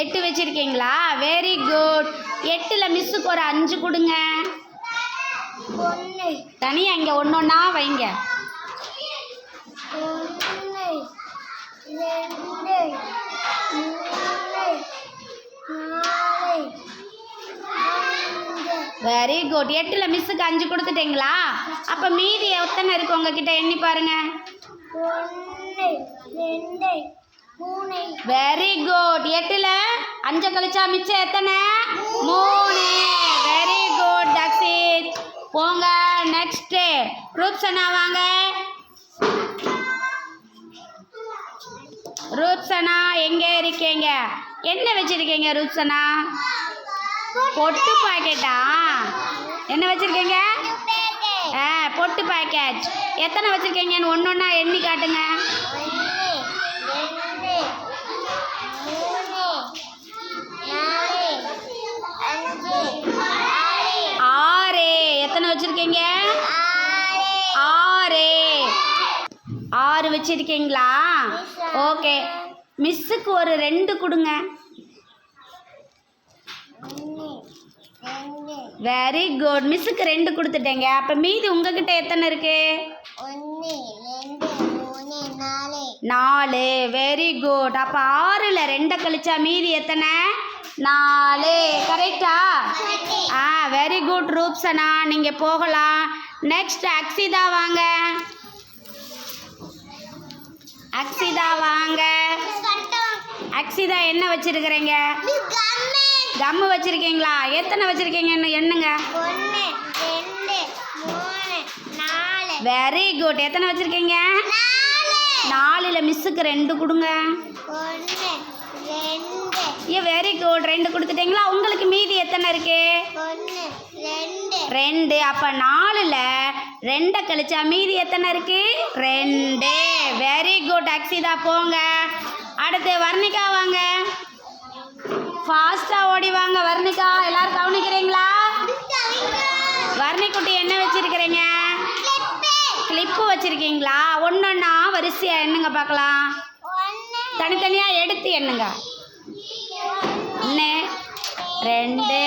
எட்டு வச்சிருக்கீங்களா? Very good எட்டில் மிஸ்ஸுக்கு ஒரு அஞ்சு கொடுங்க. தனியாக இங்கே ஒன்று ஒன்றா வைங்க வெரி குட் எட்டில் மிஸ்ஸுக்கு அஞ்சு கொடுத்துட்டீங்களா? அப்போ மீதி எத்தனை இருக்கு உங்ககிட்ட? எண்ணி பாருங்க. ஒன்று ரெண்டு. வெரி குட் எட்டில்? அஞ்சு கழிச்சா மிச்சம் எத்தனை? மூணு. வெரி குட் தக்ஷித் போங்க நெக்ஸ்ட் ரூப்சனா வாங்க. ரூப்சனா எங்கே இருக்கீங்க? என்ன வச்சிருக்கீங்க ரூப்சனா பொட்டு பாக்கெட்டா? என்ன வச்சிருக்கீங்க? ஆ பொட்டு பாக்கெட். எத்தனை வச்சிருக்கீங்கன்னு ஒன்று ஒன்றா எண்ணி காட்டுங்க ஒன்று ரெண்டு மூணு நாலு அஞ்சு ஆறு. எத்தனை வச்சிருக்கீங்க? ஆறு. ஆறு வச்சிருக்கீங்களா? ஓகே. மிஸ்ஸுக்கு ஒரு ரெண்டு கொடுங்க. வெரி குட் மிஸ்ஸுக்கு ரெண்டு கொடுத்துட்டேங்க. அப்போ மீதி உங்ககிட்ட எத்தனை இருக்கு? நாலு வெரி குட் அப்போ ஆறில் ரெண்டை கழிச்சா மீதி எத்தனை? நாலு. கரெக்டா ஆ? வெரி குட் ரூப்சனா நீங்கள் போகலாம். நெக்ஸ்ட் அக்ஷிதா வாங்க. அக்ஷிதா வாங்க. அக்ஷிதா என்ன வச்சிருக்கிறீங்க? கம்மு வச்சிருக்கீங்களா? எத்தனை மூணு நாலு. வெரி குட் எத்தனை வச்சிருக்கீங்க? நாலில் மிஸ்ஸுக்கு ரெண்டு கொடுங்க. ஏ வெரி குட் ரெண்டு கொடுத்துட்டீங்களா? உங்களுக்கு மீதி எத்தனை இருக்கு? ரெண்டு. அப்போ நாலில் ரெண்டை கழிச்சா மீதி எத்தனை இருக்கு? ரெண்டு. வெரி குட் அக்ஷிதா போங்க. அடுத்து வர்ணிகா வச்சிருக்கீங்களா ஒன்றொன்னா வரிசையாக எண்ணுங்க பார்க்கலாம் தனித்தனியாக எடுத்து எண்ணுங்க ஒன்று ரெண்டு